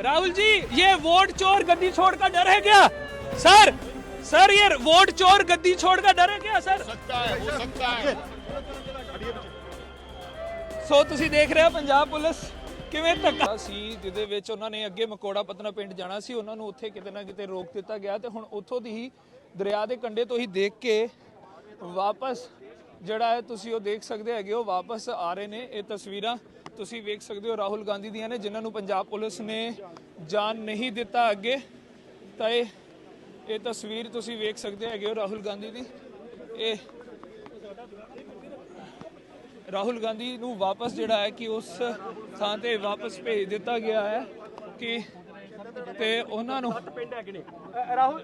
राहुल जी ये वोट चोर गद्दी छोड़ का डर है क्या सर सर ये वोट चोर गद्दी छोड़ का डर है क्या सर सकता है हो सकता है ਸੋ ਤੁਸੀਂ ਦੇਖ ਰਹੇ ਹੋ ਪੰਜਾਬ ਪੁਲਿਸ ਕਿਵੇਂ ਧੱਕਾ ਸੀ ਜਿਹਦੇ ਵਿੱਚ ਉਹਨਾਂ ਨੇ ਅੱਗੇ ਮਕੋੜਾ ਪਤਨਾ ਪਿੰਡ ਜਾਣਾ ਸੀ ਉਹਨਾਂ ਨੂੰ ਉੱਥੇ ਕਿਤੇ ਨਾ ਕਿਤੇ ਰੋਕ ਦਿੱਤਾ ਗਿਆ ਤੇ ਹੁਣ ਉੱਥੋਂ ਦੀ ਹੀ ਦਰਿਆ ਦੇ ਕੰਢੇ ਤੋਂ ਹੀ ਦੇਖ ਕੇ ਵਾਪਸ ਜਿਹੜਾ ਹੈ ਤੁਸੀਂ ਉਹ ਦੇਖ ਸਕਦੇ ਹੈਗੇ ਹੋ ਵਾਪਸ ਆ ਰਹੇ ਨੇ ਇਹ ਤਸਵੀਰਾਂ ਤੁਸੀਂ ਵੇਖ ਸਕਦੇ ਹੋ ਰਾਹੁਲ ਗਾਂਧੀ ਦੀਆਂ ਨੇ ਜਿਨ੍ਹਾਂ ਨੂੰ ਪੰਜਾਬ ਪੁਲਿਸ ਨੇ ਜਾਣ ਨਹੀਂ ਦਿੱਤਾ ਅੱਗੇ। ਤਾਂ ਇਹ ਇਹ ਤਸਵੀਰ ਤੁਸੀਂ ਵੇਖ ਸਕਦੇ ਹੈਗੇ ਹੋ ਰਾਹੁਲ ਗਾਂਧੀ ਦੀ। ਇਹ ਰਾਹੁਲ ਗਾਂਧੀ ਨੂੰ ਵਾਪਸ ਜਿਹੜਾ ਹੈ ਕਿ ਉਸ ਥਾਂ ਤੇ ਵਾਪਸ ਭੇਜ ਦਿੱਤਾ ਗਿਆ ਹੈ ਕਿ ਤੇ ਉਹਨਾਂ ਨੂੰ ਰਾਹੁਲ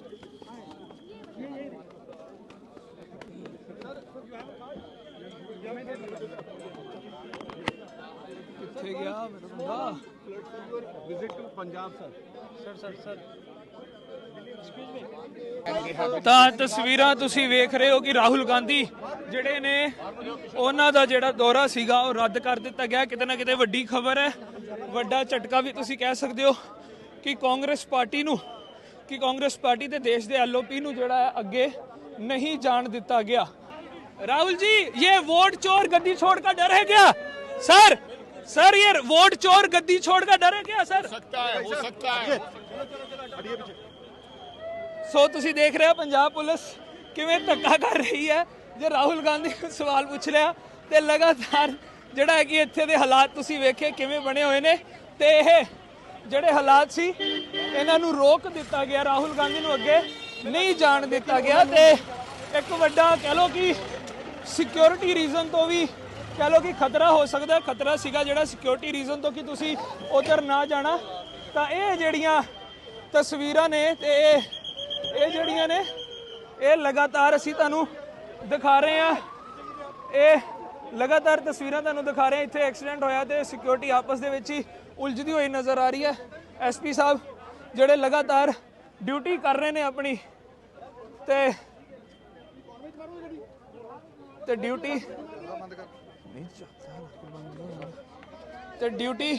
ਤਾਂ ਤਸਵੀਰਾਂ ਤੁਸੀਂ ਵੇਖ ਰਹੇ ਹੋ ਕਿ ਰਾਹੁਲ ਗਾਂਧੀ ਜਿਹੜੇ ਨੇ ਉਹਨਾਂ ਦਾ ਜਿਹੜਾ ਦੌਰਾ ਸੀਗਾ ਉਹ ਰੱਦ ਕਰ ਦਿੱਤਾ ਗਿਆ। ਕਿਤੇ ਨਾ ਕਿਤੇ ਵੱਡੀ ਖਬਰ ਹੈ। ਵੱਡਾ ਝਟਕਾ ਵੀ ਤੁਸੀਂ ਕਹਿ ਸਕਦੇ ਹੋ ਕਿ ਕਾਂਗਰਸ ਪਾਰਟੀ ਨੂੰ ਕਿ ਕਾਂਗਰਸ ਪਾਰਟੀ ਤੇ ਦੇਸ਼ ਦੇ ਐਲਓਪੀ ਨੂੰ ਜਿਹੜਾ ਹੈ ਅੱਗੇ ਨਹੀਂ ਜਾਣ ਦਿੱਤਾ ਗਿਆ ਰਾਹੁਲ ਜੀ ਇਹ वोट चोर गद्दी छोड़ का डर है क्या सर सर ये वोट चोर गद्दी छोड़ का डर है क्या सर सकता है हो सकता है ਸੋ ਤੁਸੀਂ ਦੇਖ ਰਹੇ ਹੋ ਪੰਜਾਬ ਪੁਲਿਸ ਕਿਵੇਂ ਧੱਕਾ ਕਰ ਰਹੀ ਹੈ ਜੇ ਰਾਹੁਲ ਗਾਂਧੀ ਨੂੰ ਸਵਾਲ ਪੁੱਛ ਲਿਆ ਤੇ ਲਗਾਤਾਰ ਜਿਹੜਾ ਹੈ ਕਿ ਇੱਥੇ ਦੇ ਹਾਲਾਤ ਤੁਸੀਂ ਵੇਖੇ ਕਿਵੇਂ ਬਣੇ ਹੋਏ ਨੇ ਤੇ ਇਹ ਜਿਹੜੇ ਹਾਲਾਤ ਸੀ, ਇਹਨਾਂ ਨੂੰ ਰੋਕ ਦਿੱਤਾ ਗਿਆ, ਰਾਹੁਲ ਗਾਂਧੀ ਨੂੰ ਅੱਗੇ ਨਹੀਂ ਜਾਣ ਦਿੱਤਾ ਗਿਆ ਤੇ ਇੱਕ ਵੱਡਾ ਕਹਿ ਲੋ ਕਿ ਸਿਕਿਉਰਿਟੀ ਰੀਜ਼ਨ ਤੋਂ ਵੀ ਕਹਿ ਲੋ ਕਿ ਖਤਰਾ ਹੋ ਸਕਦਾ, ਖਤਰਾ ਸੀਗਾ ਜਿਹੜਾ ਸਿਕਿਉਰਿਟੀ ਰੀਜ਼ਨ ਤੋਂ ਕਿ ਤੁਸੀਂ ਉਧਰ ਨਾ ਜਾਣਾ। ਤਾਂ ਇਹ ਜਿਹੜੀਆਂ ਤਸਵੀਰਾਂ ਨੇ ਤੇ ਇਹ ਇਹ ਜਿਹੜੀਆਂ ਨੇ, ਇਹ ਲਗਾਤਾਰ ਅਸੀਂ ਤੁਹਾਨੂੰ ਦਿਖਾ ਰਹੇ ਹਾਂ। ਇਹ ਲਗਾਤਾਰ ਤਸਵੀਰਾਂ ਤੁਹਾਨੂੰ ਦਿਖਾ ਰਹੇ ਇੱਥੇ ਐਕਸੀਡੈਂਟ ਹੋਇਆ ਤੇ ਸਿਕਿਉਰਿਟੀ ਆਪਸ ਦੇ ਵਿੱਚ ਹੀ ਉਲਝਦੀ ਹੋਈ ਨਜ਼ਰ ਆ ਰਹੀ ਹੈ। ਐਸਪੀ ਸਾਹਿਬ, ਜਿਹੜੇ ਲਗਾਤਾਰ ਡਿਊਟੀ ਕਰ ਰਹੇ ਨੇ ਆਪਣੀ, ਤੇ ਤੇ ਡਿਊਟੀ ਨਹੀਂ ਤੇ ਡਿਊਟੀ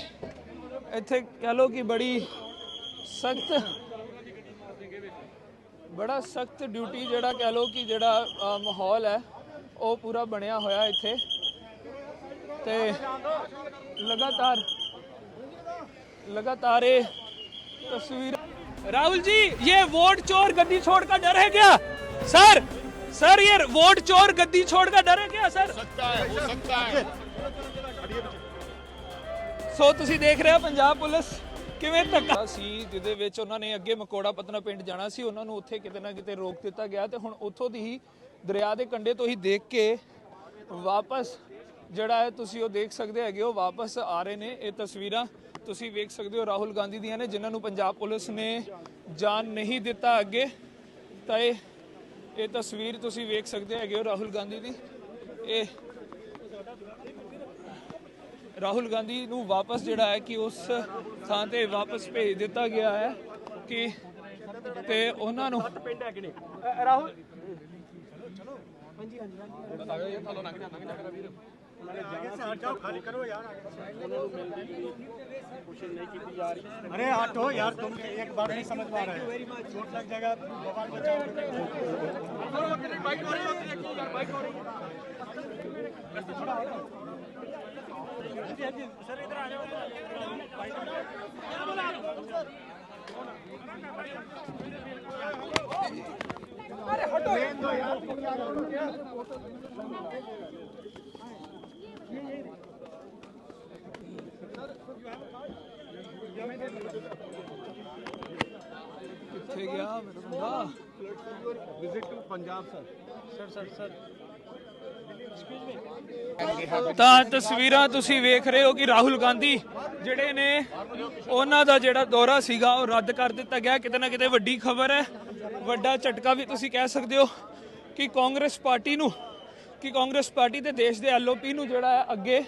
ਇੱਥੇ ਕਹ ਲੋ ਕਿ ਬੜੀ ਸਖਤ, ਬੜਾ ਸਖਤ ਡਿਊਟੀ ਜਿਹੜਾ ਕਹਿ ਲੋ ਕਿ ਜਿਹੜਾ ਮਾਹੌਲ ਹੈ, ਉਹ ਪੂਰਾ ਬਣਿਆ ਹੋਇਆ ਇੱਥੇ। ਤੇ ਲਗਾਤਾਰ ਲਗਾਤਾਰ ਇਹ ਤਸਵੀਰ राहुल जी ये वोट चोर गद्दी छोड़ का डर है क्या सर सर ये वोट चोर गद्दी छोड़ का डर है क्या सर सकता है हो सकता है ਸੋ ਤੁਸੀਂ ਦੇਖ ਰਹੇ ਹੋ ਪੰਜਾਬ ਪੁਲਿਸ ਕਿਵੇਂ ਧੱਕਾ ਸੀ ਜਿਹਦੇ ਵਿੱਚ ਉਹਨਾਂ ਨੇ ਅੱਗੇ ਮਕੋੜਾ ਪਤਨਾ ਪਿੰਡ ਜਾਣਾ ਸੀ ਉਹਨਾਂ ਨੂੰ ਉੱਥੇ ਕਿਤੇ ਨਾ ਕਿਤੇ ਰੋਕ ਦਿੱਤਾ ਗਿਆ ਤੇ ਹੁਣ ਉੱਥੋਂ ਦੀ ਹੀ ਦਰਿਆ ਦੇ ਕੰਢੇ ਤੋਂ ਹੀ ਦੇਖ ਕੇ ਵਾਪਸ ਜਿਹੜਾ ਹੈ ਤੁਸੀਂ ਉਹ ਦੇਖ ਸਕਦੇ ਹੈਗੇ ਹੋ ਵਾਪਸ ਆ ਰਹੇ ਨੇ ਇਹ ਤਸਵੀਰਾਂ। ਤੁਸੀਂ ਵੇਖ ਸਕਦੇ ਹੋ ਰਾਹੁਲ ਗਾਂਧੀ ਦੀਆਂ ਨੇ ਜਿਨ੍ਹਾਂ ਨੂੰ ਪੰਜਾਬ ਪੁਲਿਸ ਨੇ ਜਾਨ ਨਹੀਂ ਦਿੱਤਾ ਅੱਗੇ। ਤਾਂ ਇਹ ਇਹ ਤਸਵੀਰ ਤੁਸੀਂ ਵੇਖ ਸਕਦੇ ਹੈਗੇ ਹੋ ਰਾਹੁਲ ਗਾਂਧੀ ਦੀ। ਇਹ ਰਾਹੁਲ ਗਾਂਧੀ ਨੂੰ ਵਾਪਸ ਜਿਹੜਾ ਹੈ ਕਿ ਉਸ ਥਾਂ ਤੇ ਵਾਪਸ ਭੇਜ ਦਿੱਤਾ ਗਿਆ ਹੈ ਕਿ ਤੇ ਉਹਨਾਂ ਨੂੰ ਪਿੰਡ ਹੈ ਕਿ ਨਹੀਂ ਰਾਹੁਲ ਹਾਂਜੀ ਹਾਂਜੀ ਹਾਂਜੀ। अरे हटो यार। तुम एक बात नहीं समझ पा रहे। चोट लग जाएगा भगवान बचाओ ਕਿੱਥੇ ਗਿਆ ਮੇਰਾ ਬੰਦਾ visit to Punjab sir sir sir sir ਤਾਂ ਤਸਵੀਰਾਂ ਤੁਸੀਂ ਵੇਖ ਰਹੇ ਹੋ ਕਿ ਰਾਹੁਲ ਗਾਂਧੀ ਜਿਹੜੇ ਨੇ ਉਹਨਾਂ ਦਾ ਜਿਹੜਾ ਦੌਰਾ ਸੀਗਾ ਉਹ ਰੱਦ ਕਰ ਦਿੱਤਾ ਗਿਆ। ਕਿਤੇ ਨਾ ਕਿਤੇ ਵੱਡੀ ਖਬਰ ਹੈ। ਵੱਡਾ ਝਟਕਾ ਵੀ ਤੁਸੀਂ ਕਹਿ ਸਕਦੇ ਹੋ ਕਿ ਕਾਂਗਰਸ ਪਾਰਟੀ ਨੂੰ ਕਿ ਕਾਂਗਰਸ ਪਾਰਟੀ ਤੇ ਦੇਸ਼ ਦੇ ਐਲਓਪੀ ਨੂੰ ਜਿਹੜਾ ਹੈ ਅੱਗੇ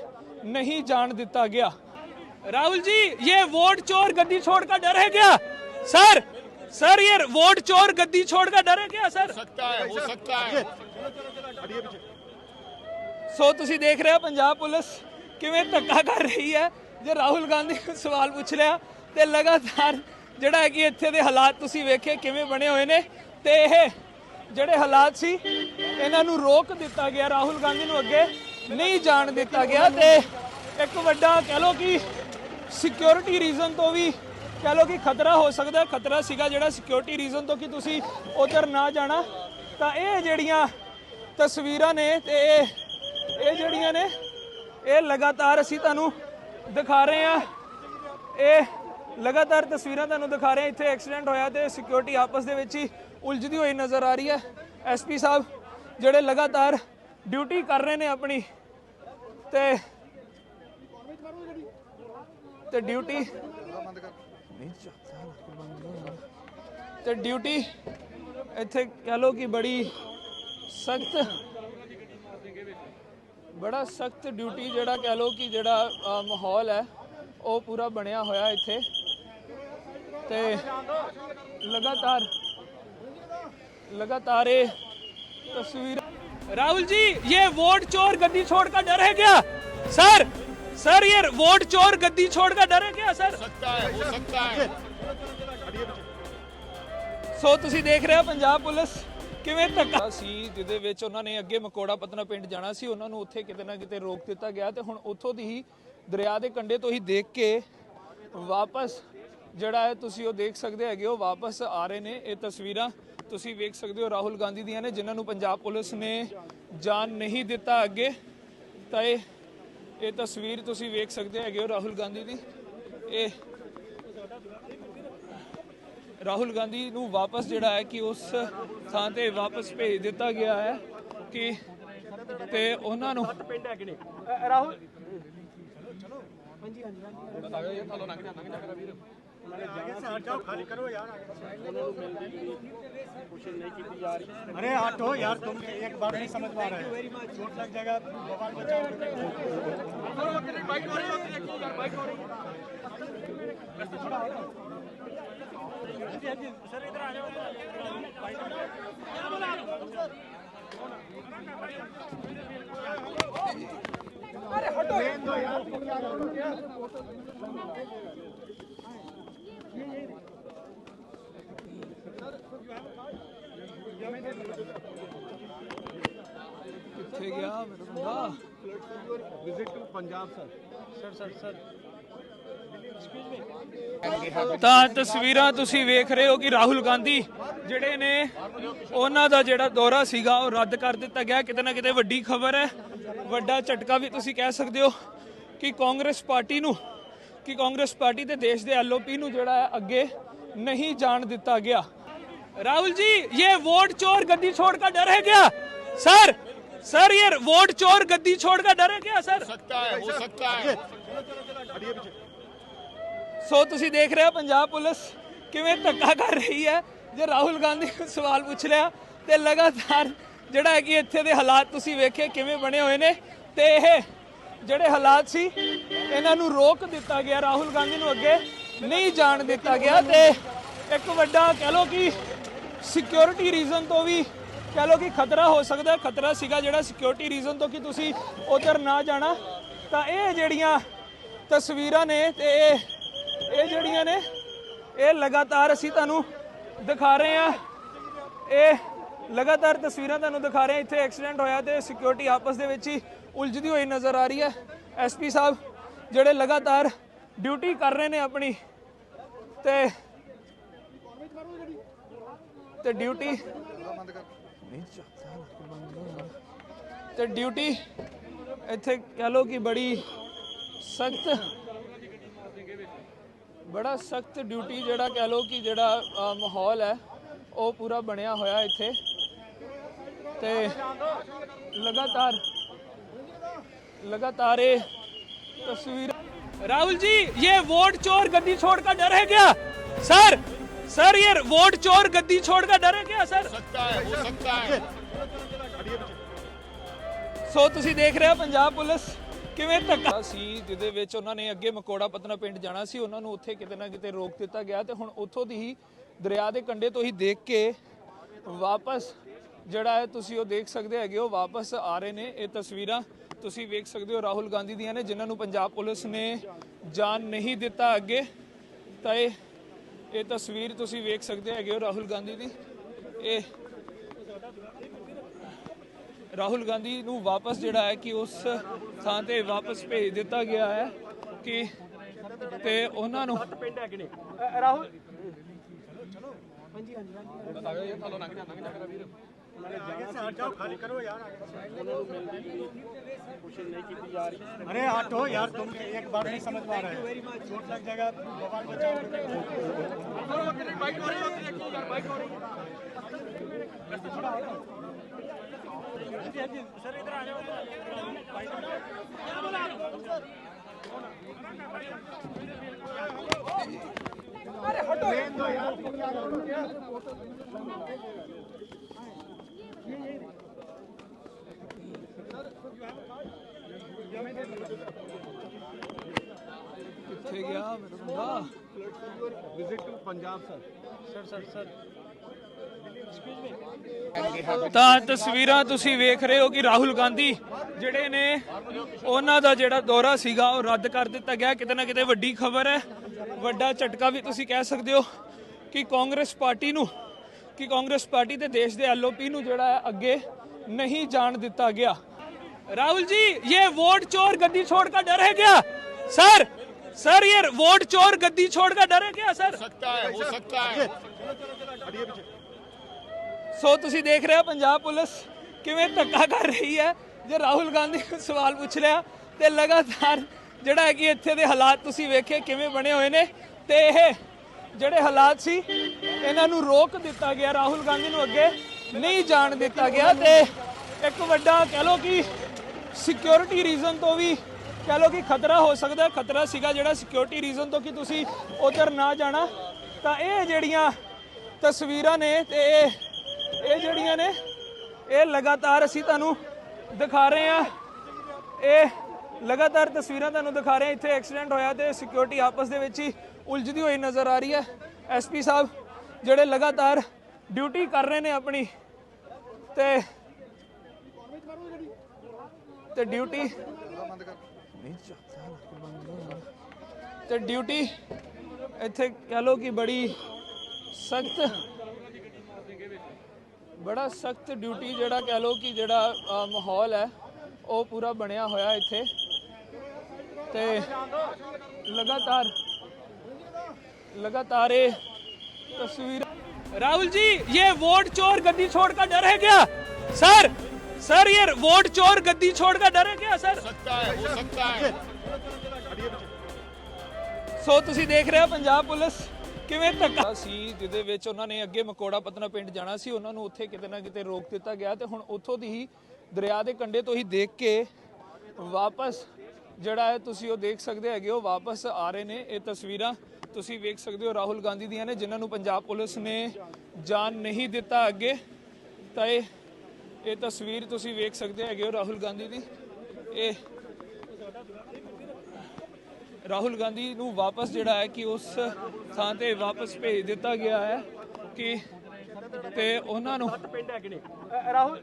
ਨਹੀਂ ਜਾਣ ਦਿੱਤਾ ਗਿਆ राहुल जी ये वोट चोर गद्दी छोड़ का डर है क्या सर सर ये वोट चोर गद्दी छोड़ का डर है क्या सर सकता है हो सकता है ਸੋ ਤੁਸੀਂ ਦੇਖ ਰਹੇ ਹੋ ਪੰਜਾਬ ਪੁਲਿਸ ਕਿਵੇਂ ਧੱਕਾ ਕਰ ਰਹੀ ਹੈ ਜੇ ਰਾਹੁਲ ਗਾਂਧੀ ਨੂੰ ਸਵਾਲ ਪੁੱਛ ਲਿਆ ਤੇ ਲਗਾਤਾਰ ਜਿਹੜਾ ਹੈ ਕਿ ਇੱਥੇ ਦੇ ਹਾਲਾਤ ਤੁਸੀਂ ਵੇਖੇ ਕਿਵੇਂ ਬਣੇ ਹੋਏ ਨੇ ਤੇ ਇਹ ਜਿਹੜੇ ਹਾਲਾਤ ਸੀ, ਇਹਨਾਂ ਨੂੰ ਰੋਕ ਦਿੱਤਾ ਗਿਆ, ਰਾਹੁਲ ਗਾਂਧੀ ਨੂੰ ਅੱਗੇ ਨਹੀਂ ਜਾਣ ਦਿੱਤਾ ਗਿਆ ਤੇ ਇੱਕ ਵੱਡਾ ਕਹਿ ਲੋ ਕਿ ਸਿਕਿਉਰਿਟੀ ਰੀਜ਼ਨ ਤੋਂ ਵੀ ਕਹਿ ਲੋ ਕਿ ਖਤਰਾ ਹੋ ਸਕਦਾ, ਖਤਰਾ ਸੀਗਾ ਜਿਹੜਾ ਸਿਕਿਉਰਿਟੀ ਰੀਜ਼ਨ ਤੋਂ ਕਿ ਤੁਸੀਂ ਉਧਰ ਨਾ ਜਾਣਾ। ਤਾਂ ਇਹ ਜਿਹੜੀਆਂ ਤਸਵੀਰਾਂ ਨੇ ਤੇ ਇਹ ਇਹ ਜਿਹੜੀਆਂ ਨੇ, ਇਹ ਲਗਾਤਾਰ ਅਸੀਂ ਤੁਹਾਨੂੰ ਦਿਖਾ ਰਹੇ ਹਾਂ। ਇਹ ਲਗਾਤਾਰ ਤਸਵੀਰਾਂ ਤੁਹਾਨੂੰ ਦਿਖਾ ਰਹੇ ਇੱਥੇ ਐਕਸੀਡੈਂਟ ਹੋਇਆ ਤੇ ਸਿਕਿਉਰਿਟੀ ਆਪਸ ਦੇ ਵਿੱਚ ਹੀ ਉਲਝਦੀ ਹੋਈ ਨਜ਼ਰ ਆ ਰਹੀ ਹੈ। ਐਸਪੀ ਸਾਹਿਬ ਜਿਹੜੇ ਲਗਾਤਾਰ ਡਿਊਟੀ ਕਰ ਰਹੇ ਨੇ ਆਪਣੀ ਤੇ ਤੇ ਡਿਊਟੀ ਤੇ ਡਿਊਟੀ ਇੱਥੇ ਕਹ ਲੋ ਕਿ ਬੜੀ ਸਖਤ ਬੜਾ ਸਖਤ ਡਿਊਟੀ ਜਿਹੜਾ ਕਹਿ ਲੋ ਕਿ ਜਿਹੜਾ ਮਾਹੌਲ ਹੈ, ਉਹ ਪੂਰਾ ਬਣਿਆ ਹੋਇਆ ਇੱਥੇ ਤੇ ਲਗਾਤਾਰ ਲਗਾਤਾਰ ਇਹ ਤਸਵੀਰ राहुल जी ये वोट चोर गद्दी छोड़ का डर है क्या सर सर ये वोट चोर गद्दी छोड़ का डर है क्या सर सकता है हो सकता है ਸੋ ਤੁਸੀਂ ਦੇਖ ਰਹੇ ਹੋ ਪੰਜਾਬ ਪੁਲਿਸ ਕਿਵੇਂ ਧੱਕਾ ਸੀ ਜਿਹਦੇ ਵਿੱਚ ਉਹਨਾਂ ਨੇ ਅੱਗੇ ਮਕੋੜਾ ਪਤਨਾ ਪਿੰਡ ਜਾਣਾ ਸੀ ਉਹਨਾਂ ਨੂੰ ਉੱਥੇ ਕਿਤੇ ਨਾ ਕਿਤੇ ਰੋਕ ਦਿੱਤਾ ਗਿਆ ਤੇ ਹੁਣ ਉੱਥੋਂ ਦੀ ਹੀ ਦਰਿਆ ਦੇ ਕੰਢੇ ਤੋਂ ਹੀ ਦੇਖ ਕੇ ਵਾਪਸ ਜਿਹੜਾ ਹੈ ਤੁਸੀਂ ਉਹ ਦੇਖ ਸਕਦੇ ਹੈਗੇ ਹੋ ਵਾਪਸ ਆ ਰਹੇ ਨੇ ਇਹ ਤਸਵੀਰਾਂ ਤੁਸੀਂ ਵੇਖ ਸਕਦੇ ਹੋ ਰਾਹੁਲ ਗਾਂਧੀ ਦੀਆਂ ਨੇ ਜਿਨ੍ਹਾਂ ਨੂੰ ਪੰਜਾਬ ਪੁਲਿਸ ਨੇ ਜਾਨ ਨਹੀਂ ਦਿੱਤਾ ਅੱਗੇ। ਤਾਂ ਇਹ ਇਹ ਤਸਵੀਰ ਤੁਸੀਂ ਵੇਖ ਸਕਦੇ ਹੈਗੇ ਹੋ ਰਾਹੁਲ ਗਾਂਧੀ ਦੀ। ਇਹ ਰਾਹੁਲ ਗਾਂਧੀ ਨੂੰ ਵਾਪਸ ਜਿਹੜਾ ਹੈ ਕਿ ਉਸ ਥਾਂ ਤੇ ਵਾਪਸ ਭੇਜ ਦਿੱਤਾ ਗਿਆ ਹੈ ਕਿ ਤੇ ਉਹਨਾਂ ਨੂੰ ਪਿੰਡ ਹੈਗੇ ਨੇ। ਰਾਹੁਲ ਚਲੋ ਚਲੋ। ਹਾਂਜੀ ਹਾਂਜੀ अरे हटो यार। तुम एक बात नहीं समझ पा रहे। चोट लग जाएगा भगवान बचाओ। ਕਿੱਥੇ ਗਿਆ ਮੇਰਾ ਬੰਦਾ? Visit to Punjab sir sir sir sir ਤਾਂ ਤਸਵੀਰਾਂ ਤੁਸੀਂ ਵੇਖ ਰਹੇ ਹੋ ਕਿ ਰਾਹੁਲ ਗਾਂਧੀ ਜਿਹੜੇ ਨੇ ਉਹਨਾਂ ਦਾ ਜਿਹੜਾ ਦੌਰਾ ਸੀਗਾ ਉਹ ਰੱਦ ਕਰ ਦਿੱਤਾ ਗਿਆ। ਕਿਤੇ ਨਾ ਕਿਤੇ ਵੱਡੀ ਖਬਰ ਹੈ। ਵੱਡਾ ਝਟਕਾ ਵੀ ਤੁਸੀਂ ਕਹਿ ਸਕਦੇ ਹੋ ਕਿ ਕਾਂਗਰਸ ਪਾਰਟੀ ਨੂੰ ਕਿ ਕਾਂਗਰਸ ਪਾਰਟੀ ਤੇ ਦੇਸ਼ ਦੇ ਐਲਓਪੀ ਨੂੰ ਜਿਹੜਾ ਹੈ ਅੱਗੇ ਨਹੀਂ ਜਾਣ ਦਿੱਤਾ ਗਿਆ ਰਾਹੁਲ ਜੀ ਇਹ ਵੋਟ ਚੋਰ ਗੱਦੀ छोड़ का डर है क्या सर सर ये वोट चोर गद्दी छोड़ का डर है क्या सर सकता है हो सकता है ਸੋ ਤੁਸੀਂ ਦੇਖ ਰਹੇ ਹੋ ਪੰਜਾਬ ਪੁਲਿਸ ਕਿਵੇਂ ਧੱਕਾ ਕਰ ਰਹੀ ਹੈ ਜੇ ਰਾਹੁਲ ਗਾਂਧੀ ਨੂੰ ਸਵਾਲ ਪੁੱਛ ਲਿਆ ਤੇ ਲਗਾਤਾਰ ਜਿਹੜਾ ਹੈ ਕਿ ਇੱਥੇ ਦੇ ਹਾਲਾਤ ਤੁਸੀਂ ਵੇਖੇ ਕਿਵੇਂ ਬਣੇ ਹੋਏ ਨੇ ਤੇ ਇਹ ਜਿਹੜੇ ਹਾਲਾਤ ਸੀ, ਇਹਨਾਂ ਨੂੰ ਰੋਕ ਦਿੱਤਾ ਗਿਆ, ਰਾਹੁਲ ਗਾਂਧੀ ਨੂੰ ਅੱਗੇ ਨਹੀਂ ਜਾਣ ਦਿੱਤਾ ਗਿਆ ਤੇ ਇੱਕ ਵੱਡਾ ਕਹਿ ਲੋ ਕਿ ਸਿਕਿਉਰਿਟੀ ਰੀਜ਼ਨ ਤੋਂ ਵੀ ਕਹਿ ਲੋ ਕਿ ਖਤਰਾ ਹੋ ਸਕਦਾ ਖਤਰਾ ਸੀਗਾ ਜਿਹੜਾ ਸਿਕਿਉਰਿਟੀ ਰੀਜ਼ਨ ਤੋਂ ਕਿ ਤੁਸੀਂ ਉਧਰ ਨਾ ਜਾਣਾ। ਤਾਂ ਇਹ ਜਿਹੜੀਆਂ ਤਸਵੀਰਾਂ ਨੇ ਤੇ ਇਹ ਇਹ ਜਿਹੜੀਆਂ ਨੇ, ਇਹ ਲਗਾਤਾਰ ਅਸੀਂ ਤੁਹਾਨੂੰ ਦਿਖਾ ਰਹੇ ਹਾਂ। ਇਹ ਲਗਾਤਾਰ ਤਸਵੀਰਾਂ ਤੁਹਾਨੂੰ ਦਿਖਾ ਰਹੇ ਹਾਂ। ਇੱਥੇ ਐਕਸੀਡੈਂਟ ਹੋਇਆ ਤੇ ਸਿਕਿਉਰਿਟੀ ਆਪਸ ਦੇ ਵਿੱਚ ਹੀ ਉਲਝਦੀ ਹੋਈ ਨਜ਼ਰ ਆ ਰਹੀ ਹੈ। ਐਸਪੀ ਸਾਹਿਬ ਜਿਹੜੇ ਲਗਾਤਾਰ ਡਿਊਟੀ ਕਰ ਰਹੇ ਨੇ ਆਪਣੀ ਤੇ ਤੇ ਡਿਊਟੀ ਤੇ ਡਿਊਟੀ ਇੱਥੇ ਕਹ ਲੋ ਕਿ ਬੜੀ ਸਖਤ ਬੜਾ ਸਖਤ ਡਿਊਟੀ ਜਿਹੜਾ ਕਹਿ ਲੋ ਕਿ ਜਿਹੜਾ ਮਾਹੌਲ ਹੈ, ਉਹ ਪੂਰਾ ਬਣਿਆ ਹੋਇਆ ਇੱਥੇ। ਤੇ ਲਗਾਤਾਰ लगातार ये तस्वीर राहुल जी ये वोट चोर गद्दी छोड़ का डर है क्या सर सर ये वोट चोर गद्दी छोड़ का डर है क्या सर सकता है हो सकता है ਸੋ ਤੁਸੀਂ ਦੇਖ ਰਹੇ ਹੋ ਪੰਜਾਬ ਪੁਲਿਸ ਕਿਵੇਂ ਧੱਕਾ ਸੀ ਜਿਹਦੇ ਵਿੱਚ ਉਹਨਾਂ ਨੇ ਅੱਗੇ ਮਕੋੜਾ ਪਤਨਾ ਪਿੰਡ ਜਾਣਾ ਸੀ ਉਹਨਾਂ ਨੂੰ ਉੱਥੇ ਕਿਤੇ ਨਾ ਕਿਤੇ ਰੋਕ ਦਿੱਤਾ ਗਿਆ ਤੇ ਹੁਣ ਉੱਥੋਂ ਦੀ ਹੀ ਦਰਿਆ ਦੇ ਕੰਢੇ ਤੋਂ ਹੀ ਦੇਖ ਕੇ ਵਾਪਸ ਜਿਹੜਾ ਹੈ ਤੁਸੀਂ ਉਹ ਦੇਖ ਸਕਦੇ ਹੈਗੇ ਹੋ ਵਾਪਸ ਆ ਰਹੇ ਨੇ ਇਹ ਤਸਵੀਰਾਂ ਤੁਸੀਂ ਵੇਖ ਸਕਦੇ ਹੋ ਰਾਹੁਲ ਗਾਂਧੀ ਦੀਆਂ ਨੇ ਜਿਨ੍ਹਾਂ ਨੂੰ ਪੰਜਾਬ ਪੁਲਿਸ ਨੇ ਜਾਨ ਨਹੀਂ ਦਿੱਤਾ ਅੱਗੇ। ਤਾਂ ਇਹ ਇਹ ਤਸਵੀਰ ਤੁਸੀਂ ਵੇਖ ਸਕਦੇ ਹੈਗੇ ਹੋ ਰਾਹੁਲ ਗਾਂਧੀ ਦੀ। ਇਹ ਰਾਹੁਲ ਗਾਂਧੀ ਨੂੰ ਵਾਪਸ ਜਿਹੜਾ ਹੈ ਕਿ ਉਸ ਥਾਂ ਤੇ ਵਾਪਸ ਭੇਜ ਦਿੱਤਾ ਗਿਆ ਹੈ ਕਿ ਤੇ ਉਹਨਾਂ ਨੂੰ ਪਿੰਡ ਹੈਗੇ ਨੇ। ਰਾਹੁਲ ਹਾਂਜੀ ਹਾਂਜੀ ਹਾਂਜੀ। अरे हटो यार तुम एक बार नहीं समझ पा रहे। हो। चोट लग जाएगा भगवान बचाओ सर इधर ਕਿੱਥੇ ਤਸਵੀਰਾਂ ਤੁਸੀਂ ਵੇਖ ਰਹੇ ਹੋ ਕਿ ਰਾਹੁਲ ਗਾਂਧੀ ਜਿਹੜੇ ਨੇ ਉਹਨਾਂ ਦਾ ਜਿਹੜਾ ਦੌਰਾ ਸੀਗਾ ਉਹ ਰੱਦ ਕਰ ਦਿੱਤਾ ਗਿਆ। ਕਿਤੇ ਨਾ ਕਿਤੇ ਵੱਡੀ ਖਬਰ ਹੈ। ਵੱਡਾ ਝਟਕਾ ਵੀ ਤੁਸੀਂ ਕਹਿ ਸਕਦੇ ਹੋ ਕਿ ਕਾਂਗਰਸ ਪਾਰਟੀ ਨੂੰ ਕਿ ਕਾਂਗਰਸ ਪਾਰਟੀ ਤੇ ਦੇਸ਼ ਦੇ ਐਲਓਪੀ ਨੂੰ ਜਿਹੜਾ ਅੱਗੇ ਨਹੀਂ ਜਾਣ ਦਿੱਤਾ ਗਿਆ। ਰਾਹੁਲ ਜੀ ਇਹ ਵੋਟ ਚੋਰ ਗੱਦੀ छोड़ का डर है क्या सर सर ये वोट चोर गद्दी छोड़ का डर है क्या सर सकता है हो सकता है ਸੋ ਤੁਸੀਂ ਦੇਖ ਰਹੇ ਹੋ ਪੰਜਾਬ ਪੁਲਿਸ ਕਿਵੇਂ ਧੱਕਾ ਕਰ ਰਹੀ ਹੈ ਜੇ ਰਾਹੁਲ ਗਾਂਧੀ ਨੂੰ ਸਵਾਲ ਪੁੱਛ ਲਿਆ ਤੇ ਲਗਾਤਾਰ ਜਿਹੜਾ ਹੈ ਕਿ ਇੱਥੇ ਦੇ ਹਾਲਾਤ ਤੁਸੀਂ ਵੇਖੇ ਕਿਵੇਂ ਬਣੇ ਹੋਏ ਨੇ ਤੇ ਇਹ ਜਿਹੜੇ ਹਾਲਾਤ ਸੀ ਇਹਨਾਂ ਨੂੰ ਰੋਕ ਦਿੱਤਾ ਗਿਆ ਰਾਹੁਲ ਗਾਂਧੀ ਨੂੰ ਅੱਗੇ ਨਹੀਂ ਜਾਣ ਦਿੱਤਾ ਗਿਆ ਤੇ ਇੱਕ ਵੱਡਾ ਕਹਿ ਲੋ ਕਿ ਸਿਕਿਉਰਿਟੀ ਰੀਜ਼ਨ ਤੋਂ ਵੀ ਕਹਿ ਲੋ ਕਿ ਖਤਰਾ ਹੋ ਸਕਦਾ, ਖਤਰਾ ਸੀਗਾ ਜਿਹੜਾ ਸਿਕਿਉਰਿਟੀ ਰੀਜ਼ਨ ਤੋਂ ਕਿ ਤੁਸੀਂ ਉਧਰ ਨਾ ਜਾਣਾ। ਤਾਂ ਇਹ ਜਿਹੜੀਆਂ ਤਸਵੀਰਾਂ ਨੇ ਤੇ ਇਹ ਇਹ ਜਿਹੜੀਆਂ ਨੇ, ਇਹ ਲਗਾਤਾਰ ਅਸੀਂ ਤੁਹਾਨੂੰ ਦਿਖਾ ਰਹੇ ਹਾਂ। ਇਹ ਲਗਾਤਾਰ ਤਸਵੀਰਾਂ ਤੁਹਾਨੂੰ ਦਿਖਾ ਰਹੇ ਹਾਂ। ਇੱਥੇ ਐਕਸੀਡੈਂਟ ਹੋਇਆ ਤੇ ਸਿਕਿਉਰਿਟੀ ਆਪਸ ਦੇ ਵਿੱਚ ਹੀ ਉਲਝਦੀ ਹੋਈ ਨਜ਼ਰ ਆ ਰਹੀ ਹੈ। ਐਸਪੀ ਸਾਹਿਬ ਜਿਹੜੇ ਲਗਾਤਾਰ ਡਿਊਟੀ ਕਰ ਰਹੇ ਨੇ ਆਪਣੀ, ਤੇ ਤੇ ਡਿਊਟੀ ਤੇ ਡਿਊਟੀ ਇੱਥੇ ਕਹ ਲੋ ਕਿ ਬੜੀ ਸਖਤ ਬੜਾ ਸਖਤ ਡਿਊਟੀ ਜਿਹੜਾ ਕਹਿ ਲੋ ਕਿ ਜਿਹੜਾ ਅ, ਮਾਹੌਲ ਹੈ ਉਹ ਪੂਰਾ ਬਣਿਆ ਹੋਇਆ ਇੱਥੇ ਤੇ ਲਗਾਤਾਰ ਲਗਾਤਾਰ ਇਹ ਤਸਵੀਰ ਰਾਹੁਲ ਜੀ ਇਹ वोट चोर गद्दी छोड़ का डर है क्या सर सर ये वोट चोर गद्दी छोड़ का डर है क्या सर सकता है हो सकता है ਸੋ ਤੁਸੀਂ ਦੇਖ ਰਹੇ ਹੋ ਪੰਜਾਬ ਪੁਲਿਸ ਕਿਵੇਂ ਧੱਕਾ ਸੀ ਜਿਹਦੇ ਵਿੱਚ ਉਹਨਾਂ ਨੇ ਅੱਗੇ ਮਕੋੜਾ ਪਤਨਾ ਪਿੰਡ ਜਾਣਾ ਸੀ ਉਹਨਾਂ ਨੂੰ ਉੱਥੇ ਕਿਤੇ ਨਾ ਕਿਤੇ ਰੋਕ ਦਿੱਤਾ ਗਿਆ ਤੇ ਹੁਣ ਉੱਥੋਂ ਦੀ ਹੀ ਦਰਿਆ ਦੇ ਕੰਢੇ ਤੋਂ ਹੀ ਦੇਖ ਕੇ ਵਾਪਸ ਜਿਹੜਾ ਹੈ ਤੁਸੀਂ ਉਹ ਦੇਖ ਸਕਦੇ ਹੈਗੇ ਹੋ ਵਾਪਸ ਆ ਰਹੇ ਨੇ ਇਹ ਤਸਵੀਰਾਂ ਤੁਸੀਂ ਵੇਖ ਸਕਦੇ ਹੋ ਰਾਹੁਲ ਗਾਂਧੀ ਦੀਆਂ ਨੇ ਜਿਨ੍ਹਾਂ ਨੂੰ ਪੰਜਾਬ ਪੁਲਿਸ ਨੇ ਜਾਣ ਨਹੀਂ ਦਿੱਤਾ ਅੱਗੇ ਤਾਂ ਇਹ ਇਹ ਤਸਵੀਰ ਤੁਸੀਂ ਵੇਖ ਸਕਦੇ ਹੈਗੇ ਹੋ ਰਾਹੁਲ ਗਾਂਧੀ ਦੀ। ਇਹ ਰਾਹੁਲ ਗਾਂਧੀ ਨੂੰ ਵਾਪਸ ਜਿਹੜਾ ਹੈ ਕਿ ਉਸ ਥਾਂ ਤੇ ਵਾਪਸ ਭੇਜ ਦਿੱਤਾ ਗਿਆ ਹੈ ਕਿ ਤੇ ਉਹਨਾਂ ਨੂੰ ਪਿੰਡ ਹੈਗੇ ਨੇ। ਰਾਹੁਲ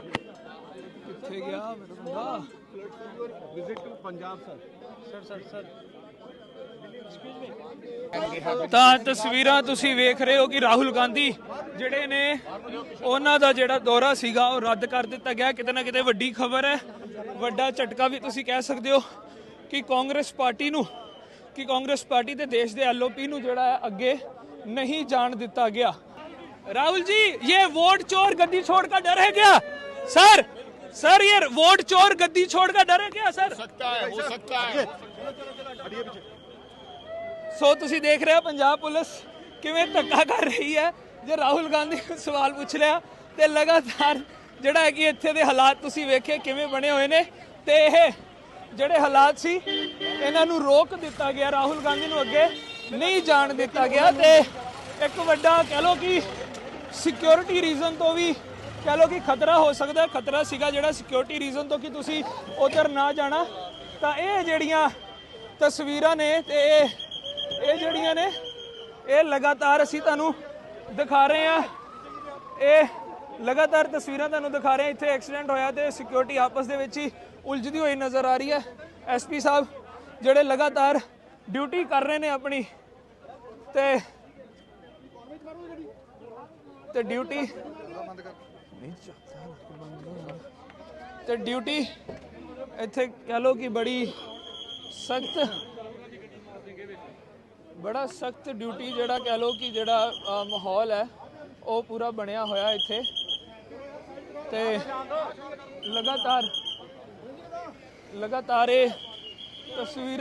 ਕਿੱਥੇ ਗਿਆ ਮੇਰਾ ਬੰਦਾ visit to Punjab sir sir sir sir ਤਾਂ ਤਸਵੀਰਾਂ ਤੁਸੀਂ ਵੇਖ ਰਹੇ ਹੋ ਕਿ ਰਾਹੁਲ ਗਾਂਧੀ ਜਿਹੜੇ ਨੇ ਉਹਨਾਂ ਦਾ ਜਿਹੜਾ ਦੌਰਾ ਸੀਗਾ ਉਹ ਰੱਦ ਕਰ ਦਿੱਤਾ ਗਿਆ। ਕਿਤੇ ਨਾ ਕਿਤੇ ਵੱਡੀ ਖਬਰ ਹੈ। ਵੱਡਾ ਝਟਕਾ ਵੀ ਤੁਸੀਂ ਕਹਿ ਸਕਦੇ ਹੋ ਕਿ ਕਾਂਗਰਸ ਪਾਰਟੀ ਨੂੰ ਕਿ ਕਾਂਗਰਸ ਪਾਰਟੀ ਤੇ ਦੇਸ਼ ਦੇ ਐਲਓਪੀ ਨੂੰ ਜਿਹੜਾ ਹੈ ਅੱਗੇ ਨਹੀਂ ਜਾਣ ਦਿੱਤਾ ਗਿਆ राहुल जी ये वोट चोर गद्दी छोड़ का डर है क्या सर सर ये वोट चोर गद्दी छोड़ का डर है क्या सर सकता है हो सकता है ਸੋ ਤੁਸੀਂ ਦੇਖ ਰਹੇ ਹੋ ਪੰਜਾਬ ਪੁਲਿਸ ਕਿਵੇਂ ਧੱਕਾ ਕਰ ਰਹੀ ਹੈ ਜੇ ਰਾਹੁਲ ਗਾਂਧੀ ਨੂੰ ਸਵਾਲ ਪੁੱਛ ਲਿਆ ਤੇ ਲਗਾਤਾਰ ਜਿਹੜਾ ਹੈ ਕਿ ਇੱਥੇ ਦੇ ਹਾਲਾਤ ਤੁਸੀਂ ਵੇਖੇ ਕਿਵੇਂ ਬਣੇ ਹੋਏ ਨੇ ਤੇ ਇਹ ਜਿਹੜੇ ਹਾਲਾਤ ਸੀ, ਇਹਨਾਂ ਨੂੰ ਰੋਕ ਦਿੱਤਾ ਗਿਆ, ਰਾਹੁਲ ਗਾਂਧੀ ਨੂੰ ਅੱਗੇ ਨਹੀਂ ਜਾਣ ਦਿੱਤਾ ਗਿਆ ਤੇ ਇੱਕ ਵੱਡਾ ਕਹਿ ਲੋ ਕਿ ਸਿਕਿਉਰਿਟੀ ਰੀਜ਼ਨ ਤੋਂ ਵੀ ਕਹਿ ਲੋ ਕਿ ਖਤਰਾ ਹੋ ਸਕਦਾ, ਖਤਰਾ ਸੀਗਾ ਜਿਹੜਾ ਸਿਕਿਉਰਿਟੀ ਰੀਜ਼ਨ ਤੋਂ ਕਿ ਤੁਸੀਂ ਉਧਰ ਨਾ ਜਾਣਾ। ਤਾਂ ਇਹ ਜਿਹੜੀਆਂ ਤਸਵੀਰਾਂ ਨੇ ਤੇ ਇਹ ਇਹ ਜਿਹੜੀਆਂ ਨੇ, ਇਹ ਲਗਾਤਾਰ ਅਸੀਂ ਤੁਹਾਨੂੰ ਦਿਖਾ ਰਹੇ ਹਾਂ। ਇਹ ਲਗਾਤਾਰ ਤਸਵੀਰਾਂ ਤੁਹਾਨੂੰ ਦਿਖਾ ਰਹੇ ਹਾਂ। ਇੱਥੇ ਐਕਸੀਡੈਂਟ ਹੋਇਆ ਤੇ ਸਿਕਿਉਰਿਟੀ ਆਪਸ ਦੇ ਵਿੱਚ ਹੀ ਉਲਝਦੀ ਹੋਈ ਨਜ਼ਰ ਆ ਰਹੀ ਹੈ। ਐਸਪੀ ਸਾਹਿਬ ਜਿਹੜੇ ਲਗਾਤਾਰ ਡਿਊਟੀ ਕਰ ਰਹੇ ਨੇ ਆਪਣੀ, ਤੇ ਤੇ ਡਿਊਟੀ ਤੇ ਡਿਊਟੀ ਇੱਥੇ ਕਹ ਲੋ ਕਿ ਬੜੀ ਸਖਤ, ਬੜਾ ਸਖਤ ਡਿਊਟੀ ਜਿਹੜਾ ਕਹਿ ਲੋ ਕਿ ਜਿਹੜਾ ਮਾਹੌਲ ਹੈ, ਉਹ ਪੂਰਾ ਬਣਿਆ ਹੋਇਆ ਇੱਥੇ। ਤੇ ਲਗਾਤਾਰ ਲਗਾਤਾਰ ਇਹ ਤਸਵੀਰ